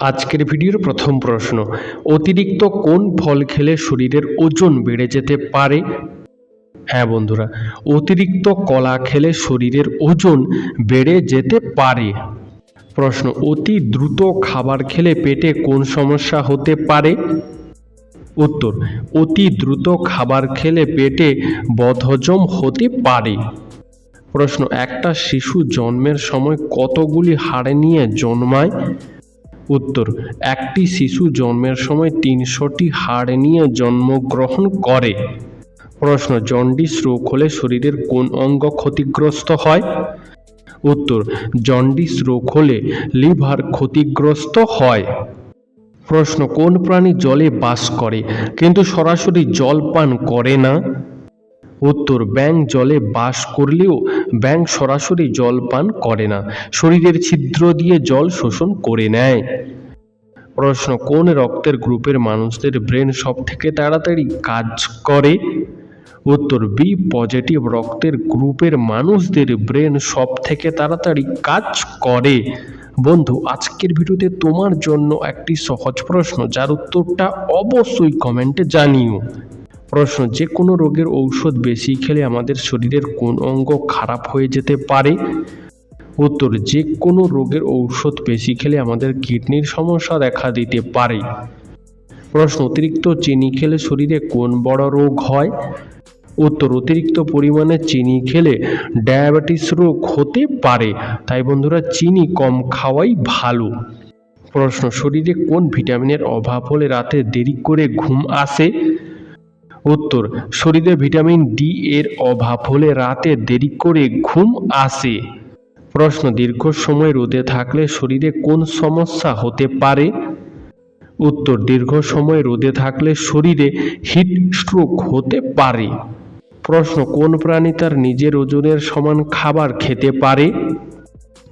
আজকের ভিডিওর প্রথম প্রশ্ন, অতিরিক্ত কোন ফল খেলে শরীরের ওজন বেড়ে যেতে পারে? হ্যাঁ বন্ধুরা, অতিরিক্ত কলা খেলে শরীরের ওজন বেড়ে যেতে পারে। প্রশ্ন, অতি দ্রুত খাবার খেলে পেটে কোন সমস্যা হতে পারে? উত্তর, অতি দ্রুত খাবার খেলে পেটে বদহজম হতে পারে। প্রশ্ন, একটা শিশু জন্মের সময় কতগুলি হাড় নিয়ে জন্মায়? উত্তর, একটি শিশু জন্মের সময় তিনশোটি হাড় নিয়ে জন্মগ্রহণ করে। প্রশ্ন, জন্ডিস রোগ হলে শরীরের কোন অঙ্গ ক্ষতিগ্রস্ত হয়? উত্তর, জন্ডিস রোগ হলে লিভার ক্ষতিগ্রস্ত হয়। প্রশ্ন, কোন প্রাণী জলে বাস করে, কিন্তু সরাসরি জল পান করে না? উত্তর ব্যাং জলে বাস করলেও ব্যাং সরাসরি জল পান করে না, শরীরের ছিদ্র দিয়ে জল শোষণ করে নেয়। প্রশ্ন, কোন রক্তের গ্রুপের মানুষদের ব্রেন সব থেকে তাড়াতাড়ি কাজ করে? উত্তর, বি, পজিটিভ রক্তের গ্রুপের মানুষদের ব্রেন সব থেকে তাড়াতাড়ি কাজ করে। বন্ধু, আজকের ভিডিওতে তোমার জন্য একটি সহজ প্রশ্ন, যার উত্তরটা অবশ্যই কমেন্টে জানিও। প্রশ্ন যে কোনো রোগের ঔষধ বেশি খেলে আমাদের শরীরের কোন অঙ্গ খারাপ হয়ে যেতে পারে? উত্তর যে কোনো রোগের ঔষধ বেশি খেলে আমাদের কিডনির সমস্যা দেখা দিতে পারে। প্রশ্ন, অতিরিক্ত চিনি খেলে শরীরে কোন বড় রোগ হয়? উত্তর, অতিরিক্ত পরিমাণে চিনি খেলে ডায়াবেটিস রোগ হতে পারে। তাই বন্ধুরা, চিনি কম খাওয়াই ভালো। প্রশ্ন, শরীরে কোন ভিটামিনের অভাব হলে রাতে দেরি করে ঘুম আসে? উত্তর, শরীরে ভিটামিন ডি এর অভাব হলে রাতে দেরি করে ঘুম আসে। প্রশ্ন, দীর্ঘ সময় রোদে থাকলে শরীরে কোন সমস্যা হতে পারে? উত্তর, দীর্ঘ সময় রোদে থাকলে শরীরে হিট স্ট্রোক হতে পারে। প্রশ্ন, কোন প্রাণী তার নিজের ওজনের সমান খাবার খেতে পারে?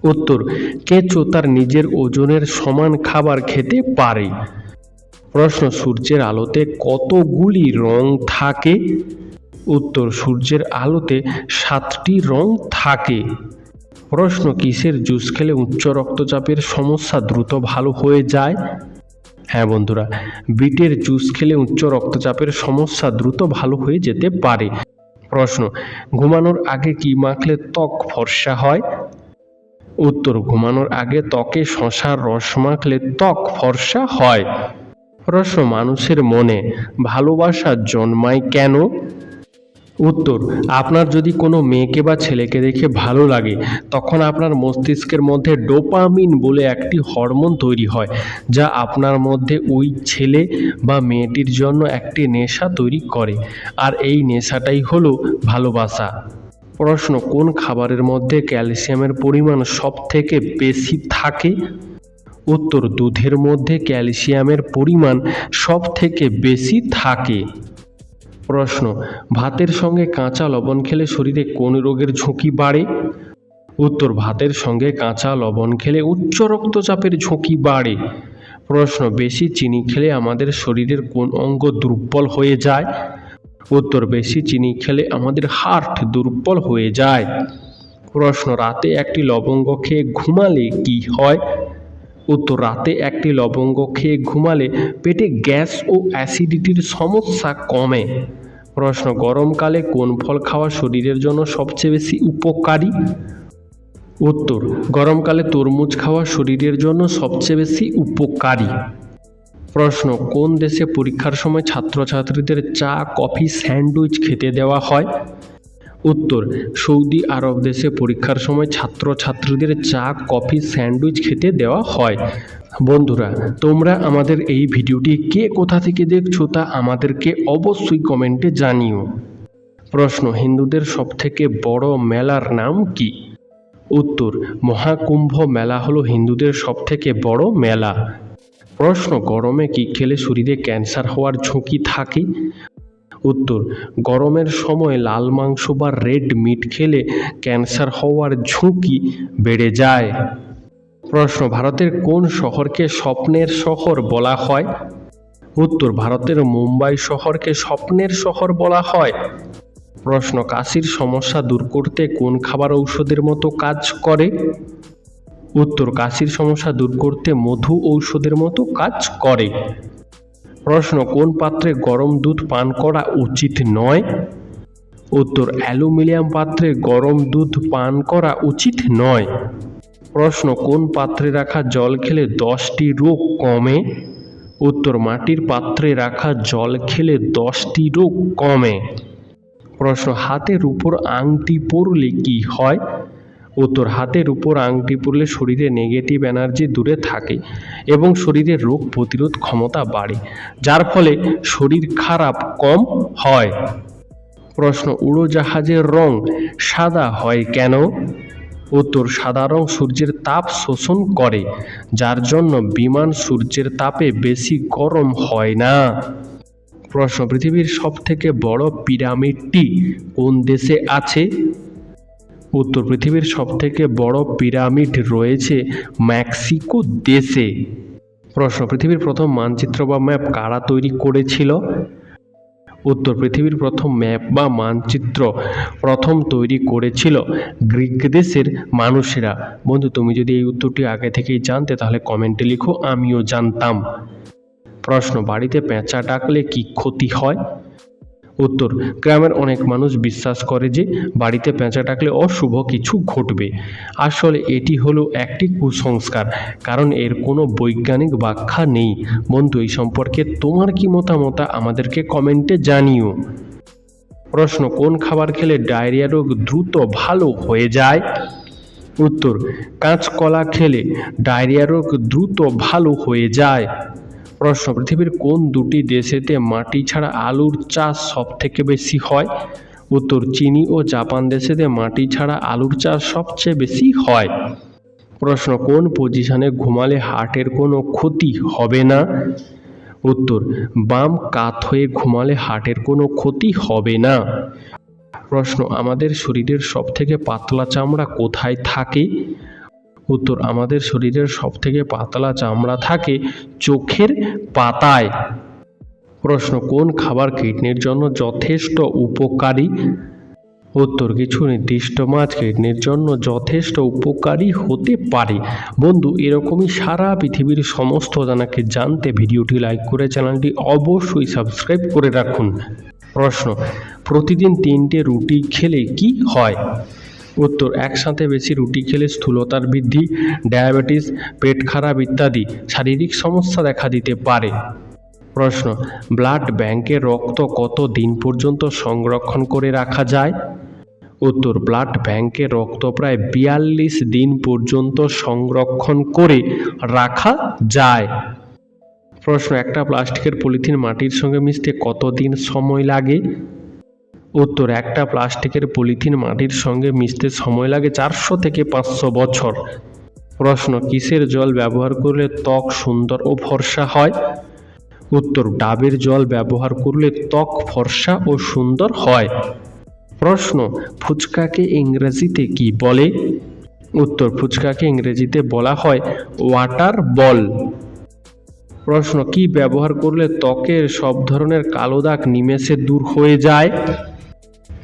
উত্তর, কেঁচো তার নিজের ওজনের সমান খাবার খেতে পারে। প্রশ্ন, সূর্যের আলোতে কতগুলি রং থাকে? উত্তর, সূর্যের আলোতে সাতটি রং থাকে। প্রশ্ন, কিসের জুস খেলে উচ্চ রক্তচাপের সমস্যা দ্রুত ভালো হয়ে যায়? হ্যাঁ বন্ধুরা, বিটের জুস খেলে উচ্চ রক্তচাপের সমস্যা দ্রুত ভালো হয়ে যেতে পারে। প্রশ্ন, ঘুমানোর আগে কি মাখলে ত্বক ফর্সা হয়? উত্তর, ঘুমানোর আগে ত্বকে শশার রস মাখলে ত্বক ফর্সা হয়। প্রশ্ন মানুষের মনে ভালোবাসা জন্মায় কেন? উত্তর, আপনার যদি কোনো মেয়েকে বা ছেলেকে দেখে ভালো লাগে, তখন আপনার মস্তিষ্কের মধ্যে ডোপামিন বলে একটি হরমোন তৈরি হয়, যা আপনার মধ্যে ওই ছেলে বা মেয়েটির জন্য একটি নেশা তৈরি করে। আর এই নেশাটাই হলো ভালোবাসা। প্রশ্ন, কোন খাবারের মধ্যে ক্যালসিয়ামের পরিমাণ সব থেকে বেশি থাকে? উত্তর দুধের মধ্যে ক্যালসিয়ামের পরিমাণ সব থেকে বেশি থাকে। প্রশ্ন, ভাতের সঙ্গে কাঁচা লবণ খেলে শরীরে কোন রোগের ঝুঁকি বাড়ে? উত্তর, ভাতের সঙ্গে কাঁচা লবণ খেলে উচ্চ রক্তচাপের ঝুঁকি বাড়ে। প্রশ্ন, বেশি চিনি খেলে আমাদের শরীরের কোন অঙ্গ দুর্বল হয়ে যায়? উত্তর, বেশি চিনি খেলে আমাদের হার্ট দুর্বল হয়ে যায়। প্রশ্ন, রাতে একটি লবঙ্গ খেয়ে ঘুমালে কি হয়? উত্তর রাতে একটি লবঙ্গ খেয়ে ঘুমালে পেটে গ্যাস ও অ্যাসিডিটির সমস্যা কমে। প্রশ্ন, গরমকালে কোন ফল খাওয়া শরীরের জন্য সবচেয়ে বেশি উপকারী? উত্তর, গরমকালে তরমুজ খাওয়া শরীরের জন্য সবচেয়ে বেশি উপকারী। প্রশ্ন, কোন দেশে পরীক্ষার সময় ছাত্রছাত্রীদের চা, কফি, স্যান্ডউইচ খেতে দেওয়া হয়? উত্তর, সৌদি আরব দেশে পরীক্ষার সময় ছাত্রছাত্রীদের চা, কফি, স্যান্ডউইচ খেতে দেওয়া হয়। বন্ধুরা, তোমরা আমাদের এই ভিডিওটি কে কোথা থেকে দেখছ তা আমাদেরকে অবশ্যই কমেন্টে জানিও। প্রশ্ন, হিন্দুদের সবথেকে বড় মেলার নাম কি? উত্তর, মহাকুম্ভ মেলা হলো হিন্দুদের সবথেকে বড় মেলা। প্রশ্ন, গরমে কি খেলে শরীরে ক্যান্সার হওয়ার ঝুঁকি থাকে? উত্তর, গরমের সময় লাল মাংস বা রেড মিট খেলে ক্যান্সার হওয়ার ঝুঁকি বেড়ে যায়। প্রশ্ন, ভারতের কোন শহরকে স্বপ্নের শহর বলা হয়? উত্তর, ভারতের মুম্বাই শহরকে স্বপ্নের শহর বলা হয়। প্রশ্ন, কাশির সমস্যা দূর করতে কোন খাবার ঔষধের মতো কাজ করে? উত্তর, কাশির সমস্যা দূর করতে মধু ঔষধের মতো কাজ করে। প্রশ্ন, কোন পাত্রে গরম দুধ পান করা উচিত নয়? উত্তর, অ্যালুমিনিয়াম পাত্রে গরম দুধ পান করা উচিত নয়। প্রশ্ন, কোন পাত্রে রাখা জল খেলে দশটি রোগ কমে? উত্তর, মাটির পাত্রে রাখা জল খেলে দশটি রোগ কমে। প্রশ্ন, হাতের উপর আংটি পরলে কি হয়? উত্তর হাতের উপর আংটি পরলে শরীরে নেগেটিভ এনার্জি দূরে থাকে এবং শরীরের রোগ প্রতিরোধ ক্ষমতা বাড়ে, যার ফলে শরীর খারাপ কম হয়। প্রশ্ন, উড়োজাহাজের রং সাদা হয় কেন? উত্তর সাদা রং সূর্যের তাপ শোষণ করে, যার জন্য বিমান সূর্যের তাপে বেশি গরম হয় না। প্রশ্ন, পৃথিবীর সবথেকে বড় পিরামিডটি কোন দেশে আছে? উত্তর পৃথিবীর সবথেকে বড় পিরামিড রয়েছে মেক্সিকো দেশে। প্রশ্ন, পৃথিবীর প্রথম মানচিত্র বা ম্যাপ কারা তৈরি করেছিল? উত্তর পৃথিবীর প্রথম ম্যাপ বা মানচিত্র প্রথম তৈরি করেছিল গ্রিক দেশের মানুষেরা। বন্ধু, তুমি যদি এই উত্তরটি আগে থেকেই জানতে, তাহলে কমেন্টে লিখো, আমিও জানতাম। প্রশ্ন, বাড়িতে পেঁচা ডাকলে কি ক্ষতি হয়? উত্তর, গ্রামের অনেক মানুষ বিশ্বাস করে যে বাড়িতে পেঁচা ডাকলে অশুভ কিছু ঘটবে। আসলে এটি হলো একটি কুসংস্কার, কারণ এর কোনো বৈজ্ঞানিক ব্যাখ্যা নেই। বন্ধু, এই সম্পর্কে তোমার কি মতামত আমাদেরকে কমেন্টে জানিও। প্রশ্ন, কোন খাবার খেলে ডায়রিয়া রোগ দ্রুত ভালো হয়ে যায়? উত্তর, কাঁচকলা খেলে ডায়রিয়া রোগ দ্রুত ভালো হয়ে যায়। প্রশ্ন, পৃথিবীর কোন দুটি দেশেতে মাটি ছাড়া আলুর চাষ সব থেকে বেশি হয়? উত্তর, চিনি ও জাপান দেশেতে মাটি ছাড়া আলুর চাষ সবচেয়ে বেশি হয়। প্রশ্ন, কোন পজিশনে ঘুমালে হার্টের কোনো ক্ষতি হবে না? উত্তর, বাম কাত হয়ে ঘুমালে হার্টের কোনো ক্ষতি হবে না। প্রশ্ন, আমাদের শরীরের সবথেকে পাতলা চামড়া কোথায় থাকে? উত্তর, আমাদের শরীরের সবথেকে পাতলা চামড়া থাকে চোখের পাতায়। প্রশ্ন, কোন খাবার কিডনির জন্য যথেষ্ট উপকারী? উত্তর, কিছু নির্দিষ্ট মাছ কিডনির জন্য যথেষ্ট উপকারী হতে পারে। বন্ধু, এরকমই সারা পৃথিবীর সমস্ত জানাকে জানতে ভিডিওটি লাইক করে চ্যানেলটি অবশ্যই সাবস্ক্রাইব করে রাখুন। প্রশ্ন, প্রতিদিন তিনটে রুটি খেলে কি হয়? উত্তর, একসাথে বেশি রুটি খেলে স্থূলতার বৃদ্ধি, ডায়াবেটিস, পেট খারাপ ইত্যাদি শারীরিক সমস্যা দেখা দিতে পারে। প্রশ্ন, ব্লাড ব্যাংকে রক্ত কত দিন পর্যন্ত সংরক্ষণ করে রাখা যায়? উত্তর, ব্লাড ব্যাংকে রক্ত প্রায় বিয়াল্লিশ দিন পর্যন্ত সংরক্ষণ করে রাখা যায়। প্রশ্ন, একটা প্লাস্টিকের পলিথিন মাটির সঙ্গে মিশতে কতদিন সময় লাগে? উত্তর, একটা প্লাস্টিকের পলিথিন মাটির সঙ্গে মিশতে সময় লাগে চারশো থেকে পাঁচশো বছর। প্রশ্ন, কিসের জল ব্যবহার করলে ত্বক সুন্দর ও ফর্সা হয়? উত্তর, ডাবের জল ব্যবহার করলে ত্বক ফর্সা ও সুন্দর হয়। প্রশ্ন, ফুচকাকে ইংরেজিতে কি বলে? উত্তর, ফুচকাকে ইংরেজিতে বলা হয় ওয়াটার বল। প্রশ্ন, কি ব্যবহার করলে ত্বকের সব ধরনের কালো দাগ নিমেষে দূর হয়ে যায়?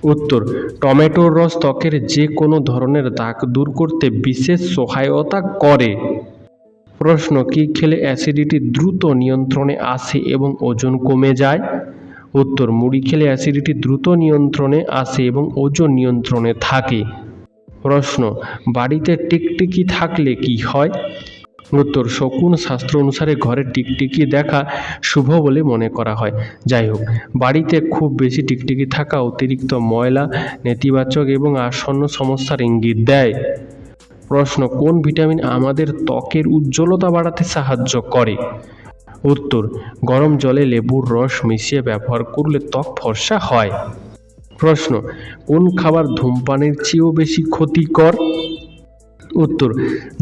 উত্তর, টমেটোর রস ত্বকের যে কোনো ধরনের দাগ দূর করতে বিশেষ সহায়তা করে। প্রশ্ন, কি খেলে অ্যাসিডিটি দ্রুত নিয়ন্ত্রণে আসে এবং ওজন কমে যায়? উত্তর, মুড়ি খেলে অ্যাসিডিটি দ্রুত নিয়ন্ত্রণে আসে এবং ওজন নিয়ন্ত্রণে থাকে। প্রশ্ন, বাড়িতে টিকটিকি থাকলে কি হয়? উত্তর শকুন শাস্ত্র অনুসারে ঘরে টিকটিকি দেখা শুভ বলে মনে করা হয়। যাই হোক, বাড়িতে খুব বেশি টিকটিকি থাকা অতিরিক্ত ময়লা, নেতিবাচক এবং আসন্ন সমস্যার ইঙ্গিত দেয়। প্রশ্ন, কোন ভিটামিন আমাদের ত্বকের উজ্জ্বলতা বাড়াতে সাহায্য করে? উত্তর, গরম জলে লেবুর রস মিশিয়ে ব্যবহার করলে ত্বক ফর্সা হয়। প্রশ্ন, কোন খাবার ধূমপানের চেয়েও বেশি ক্ষতিকর? উত্তর,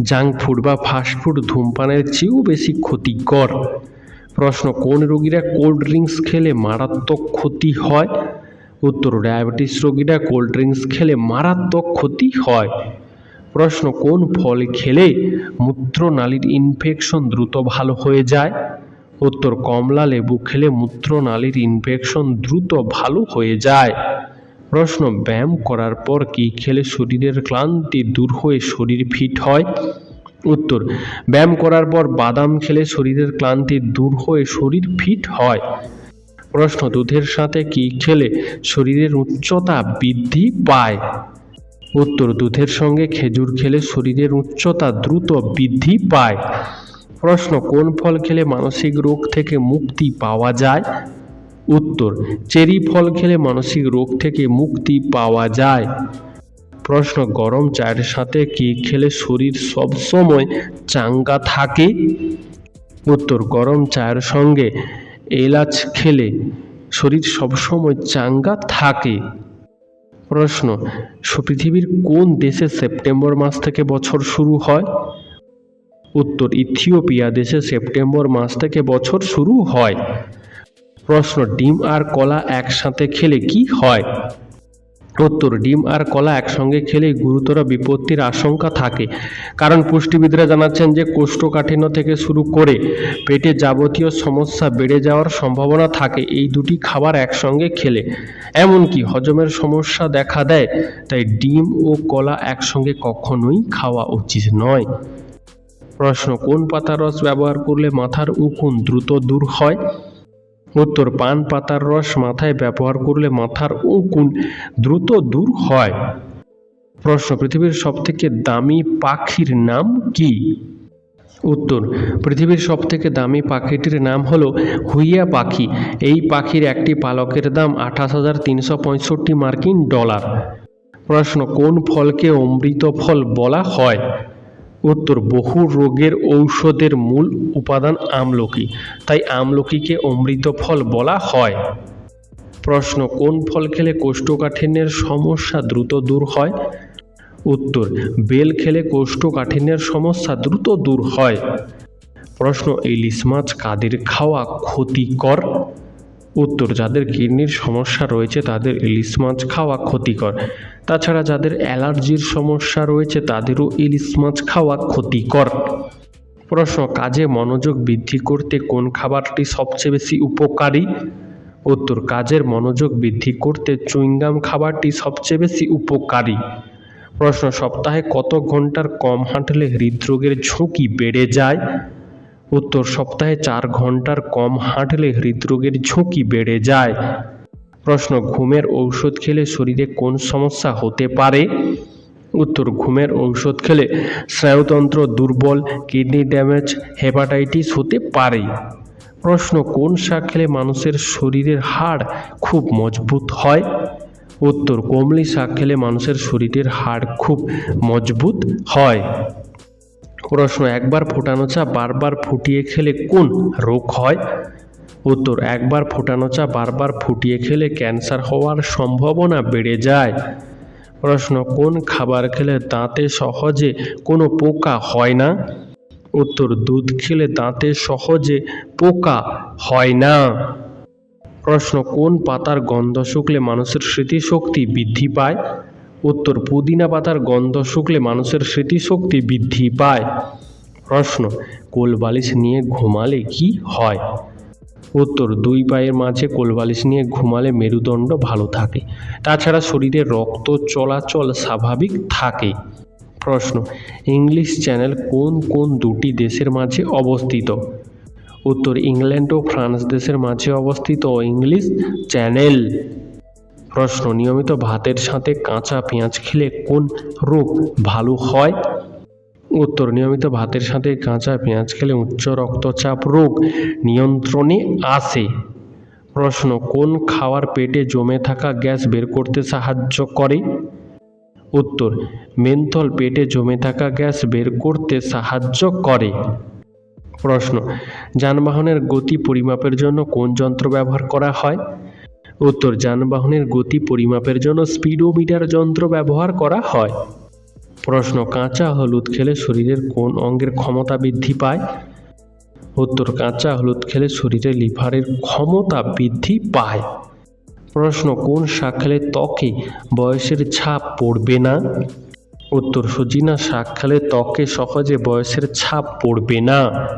জাঙ্ক ফুড বা ফাস্টফুড ধূমপানের চেয়েও বেশি ক্ষতিকর। প্রশ্ন, কোন রোগীরা কোল্ড ড্রিঙ্কস খেলে মারাত্মক ক্ষতি হয়? উত্তর, ডায়াবেটিস রোগীরা কোল্ড ড্রিঙ্কস খেলে মারাত্মক ক্ষতি হয়। প্রশ্ন, কোন ফল খেলে মূত্রনালীর ইনফেকশন দ্রুত ভালো হয়ে যায়? উত্তর, কমলা লেবু খেলে মূত্রনালীর ইনফেকশন দ্রুত ভালো হয়ে যায়। প্রশ্ন, ব্যায়াম করার পর কি খেলে শরীরের ক্লান্তি দূর হয়ে শরীর ফিট হয়? উত্তর, ব্যায়াম করার পর বাদাম খেলে শরীরের ক্লান্তি দূর হয়ে শরীর ফিট হয়। প্রশ্ন, দুধের সাথে কি খেলে শরীরের উচ্চতা বৃদ্ধি পায়? উত্তর, দুধের সঙ্গে খেজুর খেলে শরীরের উচ্চতা দ্রুত বৃদ্ধি পায়। প্রশ্ন, কোন ফল খেলে মানসিক রোগ থেকে মুক্তি পাওয়া যায়? উত্তর, চেরি ফল খেলে মানসিক রোগ থেকে মুক্তি পাওয়া যায়। প্রশ্ন, গরম চায়ের সাথে কি খেলে শরীর সব সময় চাঙ্গা থাকে? উত্তর, গরম চায়ের সঙ্গে এলাচ খেলে শরীর সবসময় চাঙ্গা থাকে। প্রশ্ন পৃথিবীর কোন দেশে সেপ্টেম্বর মাস থেকে বছর শুরু হয়? উত্তর, ইথিওপিয়া দেশে সেপ্টেম্বর মাস থেকে বছর শুরু হয়। প্রশ্ন, ডিম আর কলা একসাথে খেলে কি হয়? উত্তর, ডিম আর কলা একসঙ্গে খেলে গুরুতর বিপত্তির আশঙ্কা থাকে। কারণ পুষ্টিবিদরা জানাচ্ছেন যে, কোষ্ঠকাঠিন্য থেকে শুরু করে পেটে যাবতীয় সমস্যা বেড়ে যাওয়ার সম্ভাবনা থাকে, এই দুটি খাবার একসঙ্গে খেলে। এমনকি হজমের সমস্যা দেখা দেয়, তাই ডিম ও কলা একসঙ্গে কখনোই খাওয়া উচিত নয়। প্রশ্ন, কোন পাতার রস ব্যবহার করলে মাথার উকুন দ্রুত দূর হয়? উত্তর, পান পাতার রস মাথায় ব্যবহার করলে মাথার উকুন দ্রুত দূর হয়। প্রশ্ন, পৃথিবীর সবথেকে দামি পাখির নাম কি? উত্তর, পৃথিবীর সবথেকে দামি পাখিটির নাম হলো হুইয়া পাখি। এই পাখির একটি পালকের দাম আঠাশ হাজার তিনশো পঁয়ষট্টি মার্কিন ডলার। প্রশ্ন, কোন ফলকে অমৃত ফল বলা হয়? উত্তর, বহু রোগের ঔষধের মূল উপাদান আমলকি, তাই আমলকিকে অমৃত ফল বলা হয়। প্রশ্ন, কোন ফল খেলে কোষ্ঠকাঠিন্যের সমস্যা দ্রুত দূর হয়? উত্তর, বেল খেলে কোষ্ঠকাঠিন্যের সমস্যা দ্রুত দূর হয়। প্রশ্ন ইলিশ মাছ কাদের খাওয়া ক্ষতিকর? উত্তর, যাদের কিডনির সমস্যা রয়েছে তাদের ইলিশ মাছ খাওয়া ক্ষতিকর। তাছাড়া যাদের অ্যালার্জির সমস্যা রয়েছে তাদেরও ইলিশ মাছ খাওয়া ক্ষতিকর। প্রশ্ন, কাজে মনোযোগ বৃদ্ধি করতে কোন খাবারটি সবচেয়ে বেশি উপকারী? উত্তর, কাজের মনোযোগ বৃদ্ধি করতে চুইংগাম খাবারটি সবচেয়ে বেশি উপকারী। প্রশ্ন, সপ্তাহে কত ঘণ্টার কম হাঁটলে হৃদরোগের ঝুঁকি বেড়ে যায়? উত্তর সপ্তাহে চার ঘণ্টার কম হাঁটলে হৃদরোগের ঝুঁকি বেড়ে যায়। প্রশ্ন, ঘুমের ঔষধ খেলে শরীরে কোন সমস্যা হতে পারে? উত্তর, ঘুমের ঔষধ খেলে স্নায়ুতন্ত্র দুর্বল, কিডনি ড্যামেজ, হেপাটাইটিস হতে পারে। প্রশ্ন, কোন শাক খেলে মানুষের শরীরের হাড় খুব মজবুত হয়? উত্তর, কমলি শাক খেলে মানুষের শরীরের হাড় খুব মজবুত হয়। প্রশ্ন একবার ফোটানো চা, বারবার ফুটিয়ে খেলে কোন রোগ হয়? উত্তর, একবার ফোটানো চা, বারবার ফুটিয়ে খেলে ক্যান্সার হওয়ার সম্ভাবনা বেড়ে যায়। প্রশ্ন, কোন খাবার খেলে দাঁতে সহজে কোনো পোকা হয় না? উত্তর, দুধ খেলে দাঁতে সহজে পোকা হয় না। প্রশ্ন, কোন পাতার গন্ধ শুকলে মানুষের স্মৃতিশক্তি বৃদ্ধি পায়? উত্তর, পুদিনা পাতার গন্ধ শুকলে মানুষের স্মৃতিশক্তি বৃদ্ধি পায়। প্রশ্ন, কোলবালিশ নিয়ে ঘুমালে কি হয়? উত্তর, দুই পায়ের মাঝে কোলবালিশ নিয়ে ঘুমালে মেরুদণ্ড ভালো থাকে। তাছাড়া শরীরে রক্ত চলাচল স্বাভাবিক থাকে। প্রশ্ন, ইংলিশ চ্যানেল কোন কোন দুটি দেশের মাঝে অবস্থিত? উত্তর, ইংল্যান্ড ও ফ্রান্স দেশের মাঝে অবস্থিত ইংলিশ চ্যানেল। প্রশ্ন, নিয়মিত ভাতের সাথে কাঁচা পেঁয়াজ খেলে কোন রোগ ভালো হয়? উত্তর, নিয়মিত ভাতের সাথে কাঁচা পেঁয়াজ খেলে উচ্চ রক্তচাপ রোগ নিয়ন্ত্রণে আসে। প্রশ্ন, কোন খাওয়ার পেটে জমে থাকা গ্যাস বের করতে সাহায্য করে? উত্তর, মেন্থল পেটে জমে থাকা গ্যাস বের করতে সাহায্য করে। প্রশ্ন, যানবাহনের গতি পরিমাপের জন্য কোন যন্ত্র ব্যবহার করা হয়? উত্তর যানবাহনের গতি পরিমাপের জন্য স্পিডোমিটার যন্ত্র ব্যবহার করা হয়। প্রশ্ন, কাঁচা হলুদ খেলে শরীরের কোন অঙ্গের ক্ষমতা বৃদ্ধি পায়? উত্তর, কাঁচা হলুদ খেলে শরীরে লিভারের ক্ষমতা বৃদ্ধি পায়। প্রশ্ন, কোন শাক খেলে ত্বকে বয়সের ছাপ পড়বে না? উত্তর, সজিনা শাক খেলে ত্বকে সহজে বয়সের ছাপ পড়বে না।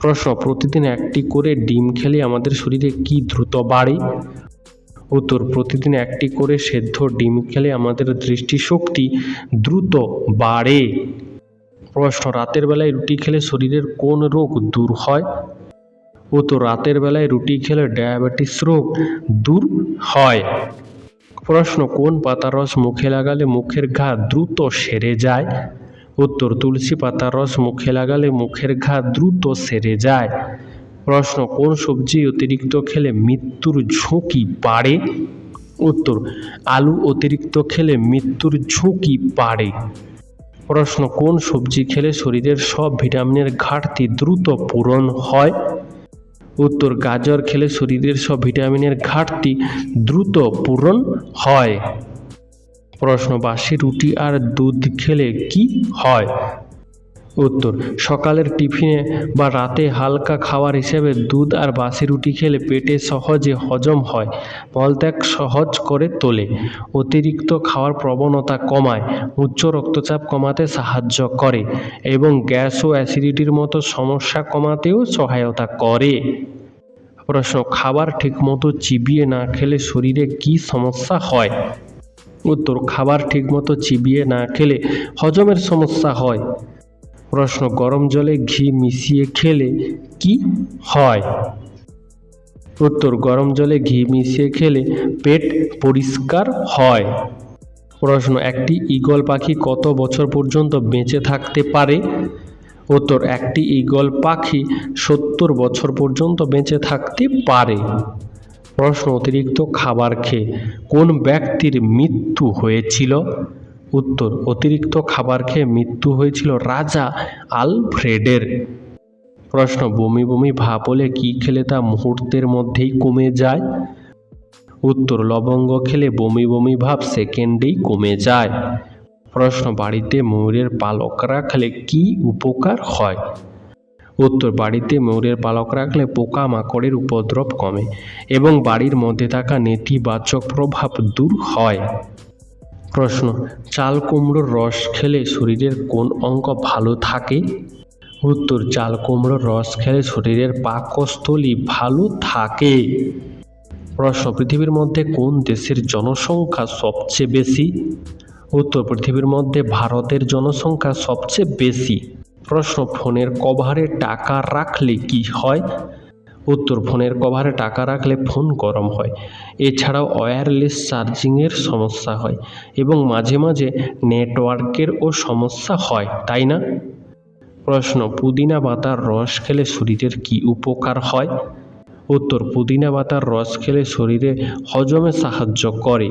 প্রশ্ন, প্রতিদিন একটি করে ডিম খেলে আমাদের শরীরে কি দ্রুত বাড়ে? উত্তর প্রতিদিন একটি করে সেদ্ধ ডিম খেলে আমাদের দৃষ্টিশক্তি দ্রুত বাড়ে। প্রশ্ন, রাতের বেলায় রুটি খেলে শরীরের কোন রোগ দূর হয়? উত্তর রাতের বেলায় রুটি খেলে ডায়াবেটিস রোগ দূর হয়। প্রশ্ন, কোন পাতার রস মুখে লাগালে মুখের ঘা দ্রুত সেরে যায়? উত্তর, তুলসী পাতার রস মুখে লাগালে মুখের ঘা দ্রুত সেরে যায়। প্রশ্ন, কোন সবজি অতিরিক্ত খেলে মৃত্যুর ঝুঁকি বাড়ে? উত্তর, আলু অতিরিক্ত খেলে মৃত্যুর ঝুঁকি বাড়ে। প্রশ্ন, কোন সবজি খেলে শরীরের সব ভিটামিনের ঘাটতি দ্রুত পূরণ হয়? উত্তর, গাজর খেলে শরীরের সব ভিটামিনের ঘাটতি দ্রুত পূরণ হয়। প্রশ্ন, বাসি রুটি আর দুধ খেলে কি হয়? উত্তর, সকালের টিফিনে বা রাতে হালকা খাবার হিসেবে দুধ আর বাসি রুটি খেলে পেটে সহজে হজম হয়, মলত্যাগ সহজ করে তোলে। অতিরিক্ত খাওয়ার প্রবণতা কমায়, উচ্চ রক্তচাপ কমাতে সাহায্য করে এবং গ্যাস ও অ্যাসিডিটির মতো সমস্যা কমাতেও সহায়তা করে। প্রশ্ন, খাবার ঠিকমতো চিবিয়ে না খেলে শরীরে কি সমস্যা হয়? উত্তর, খাবার ঠিকমতো চিবিয়ে না খেলে হজমের সমস্যা হয়। প্রশ্ন, গরম জলে ঘি মিশিয়ে খেলে কি হয়? উত্তর, গরম জলে ঘি মিশিয়ে খেলে পেট পরিষ্কার হয়। প্রশ্ন, একটি ঈগল পাখি কত বছর পর্যন্ত বেঁচে থাকতে পারে? উত্তর, একটি ঈগল পাখি সত্তর বছর পর্যন্ত বেঁচে থাকতে পারে। প্রশ্ন, অতিরিক্ত খাবার খেয়ে কোন ব্যক্তির মৃত্যু হয়েছিল? উত্তর, অতিরিক্ত খাবার খেয়ে মৃত্যু হয়েছিল রাজা আলফ্রেডের। প্রশ্ন, বমি বমি ভাব হলে কি খেলে তা মুহূর্তের মধ্যেই কমে যায়? উত্তর, লবঙ্গ খেলে বমি বমি ভাব সেকেন্ডেই কমে যায়। প্রশ্ন, বাড়িতে ময়ূরের পালক রাখলে কি উপকার হয়? উত্তর, বাড়িতে ময়ূরের পালক রাখলে পোকা মাকড়ের উপদ্রব কমে এবং বাড়ির মধ্যে থাকা নেতিবাচক প্রভাব দূর হয়। প্রশ্ন, চাল কুমড়োর রস খেলে শরীরের কোন অঙ্গ ভালো থাকে? উত্তর, চাল কুমড়োর রস খেলে শরীরের পাকস্থলী ভালো থাকে। প্রশ্ন, পৃথিবীর মধ্যে কোন দেশের জনসংখ্যা সবচেয়ে বেশি? উত্তর, পৃথিবীর মধ্যে ভারতের জনসংখ্যা সবচেয়ে বেশি। প্রশ্ন, ফোনের কভারে টাকা রাখলে কি হয়? উত্তর, ফোনের কভারে টাকা রাখলে ফোন গরম হয়। এছাড়াও ওয়্যারলেস চার্জিংয়ের সমস্যা হয় এবং মাঝে মাঝে নেটওয়ার্কেরও সমস্যা হয়, তাই না? প্রশ্ন, পুদিনা পাতার রস খেলে শরীরের কি উপকার হয়? উত্তর, পুদিনা পাতার রস খেলে শরীরে হজমে সাহায্য করে,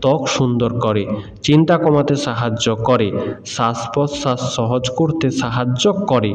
ত্বক সুন্দর করে, চিন্তা কমাতে সাহায্য করে শ্বাস প্রশ্বাস সহজ করতে সাহায্য করে।